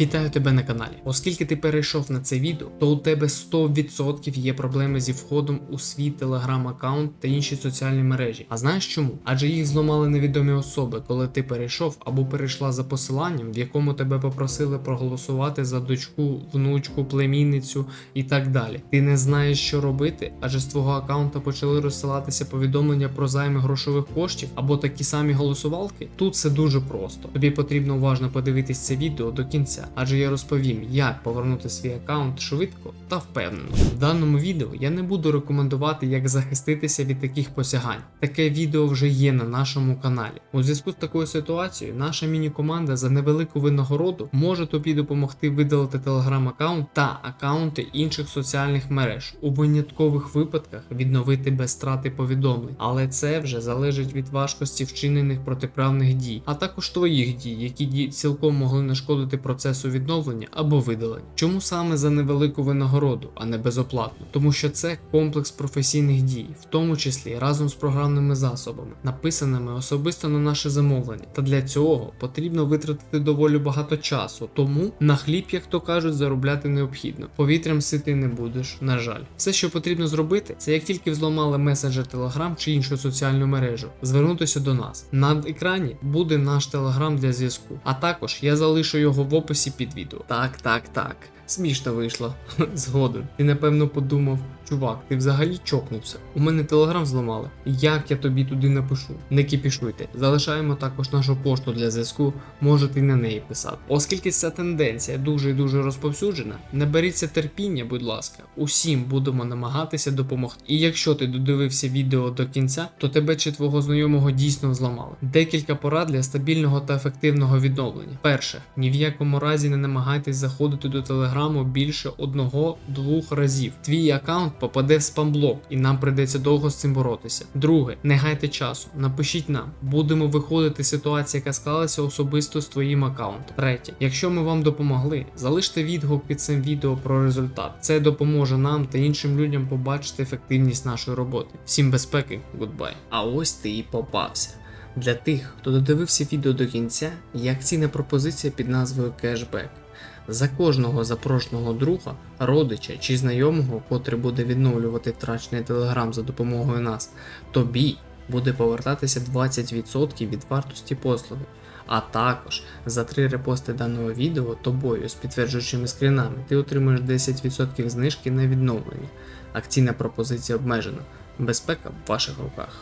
Вітаю тебе на каналі. Оскільки ти перейшов на це відео, то у тебе 100% є проблеми зі входом у свій телеграм-аккаунт та інші соціальні мережі. А знаєш чому? Адже їх зламали невідомі особи, коли ти перейшов або перейшла за посиланням, в якому тебе попросили проголосувати за дочку, внучку, племінницю і так далі. Ти не знаєш, що робити, адже з твого аккаунта почали розсилатися повідомлення про займи грошових коштів або такі самі голосувалки. Тут все дуже просто. Тобі потрібно уважно подивитись це відео до кінця, адже я розповім, як повернути свій аккаунт швидко та впевнено. В даному відео я не буду рекомендувати, як захиститися від таких посягань. Таке відео вже є на нашому каналі. У зв'язку з такою ситуацією, наша міні-команда за невелику винагороду може тобі допомогти видалити телеграм-аккаунт та аккаунти інших соціальних мереж. У виняткових випадках відновити без страти повідомлень, але це вже залежить від важкості вчинених протиправних дій, а також твоїх дій, які цілком могли нашкодити процесу відновлення або видалення. Чому саме за невелику винагороду, а не безоплатно? Тому що це комплекс професійних дій, в тому числі разом з програмними засобами, написаними особисто на наше замовлення. Та для цього потрібно витратити доволі багато часу. Тому на хліб, як то кажуть, заробляти необхідно. Повітрям сити не будеш, на жаль. Все, що потрібно зробити, це як тільки взломали месенджер Telegram чи іншу соціальну мережу, звернутися до нас. На екрані буде наш телеграм для зв'язку. А також я залишу його в описі під відео. Так, так, так. Смішно вийшло. Згоден. Ти напевно подумав, чувак, ти взагалі чокнувся. У мене телеграм зламали. Як я тобі туди напишу? Не кіпішуйте. Залишаємо також нашу пошту для зв'язку, можете й на неї писати. Оскільки ця тенденція дуже і дуже розповсюджена, не беріться терпіння, будь ласка. Усім будемо намагатися допомогти. І якщо ти додивився відео до кінця, то тебе чи твого знайомого дійсно зламали. Декілька порад для стабільного та ефективного відновлення. Перше, ні в якому разі не намагайтесь заходити до телеграму більше одного-двох разів. Твій аккаунт попаде в спамблок, і нам прийдеться довго з цим боротися. Друге, не гайте часу, напишіть нам, будемо виходити з ситуації, яка склалася особисто з твоїм аккаунтом. Третє, якщо ми вам допомогли, залиште відгук під цим відео про результат. Це допоможе нам та іншим людям побачити ефективність нашої роботи. Всім безпеки, гудбай. А ось ти і попався. Для тих, хто додивився відео до кінця, є акційна пропозиція під назвою Кешбек. За кожного запрошеного друга, родича чи знайомого, котрий буде відновлювати втрачений телеграм за допомогою нас, тобі буде повертатися 20% від вартості послуги. А також за три репости даного відео тобою з підтверджуючими скрінами ти отримаєш 10% знижки на відновлення. Акційна пропозиція обмежена. Безпека в ваших руках.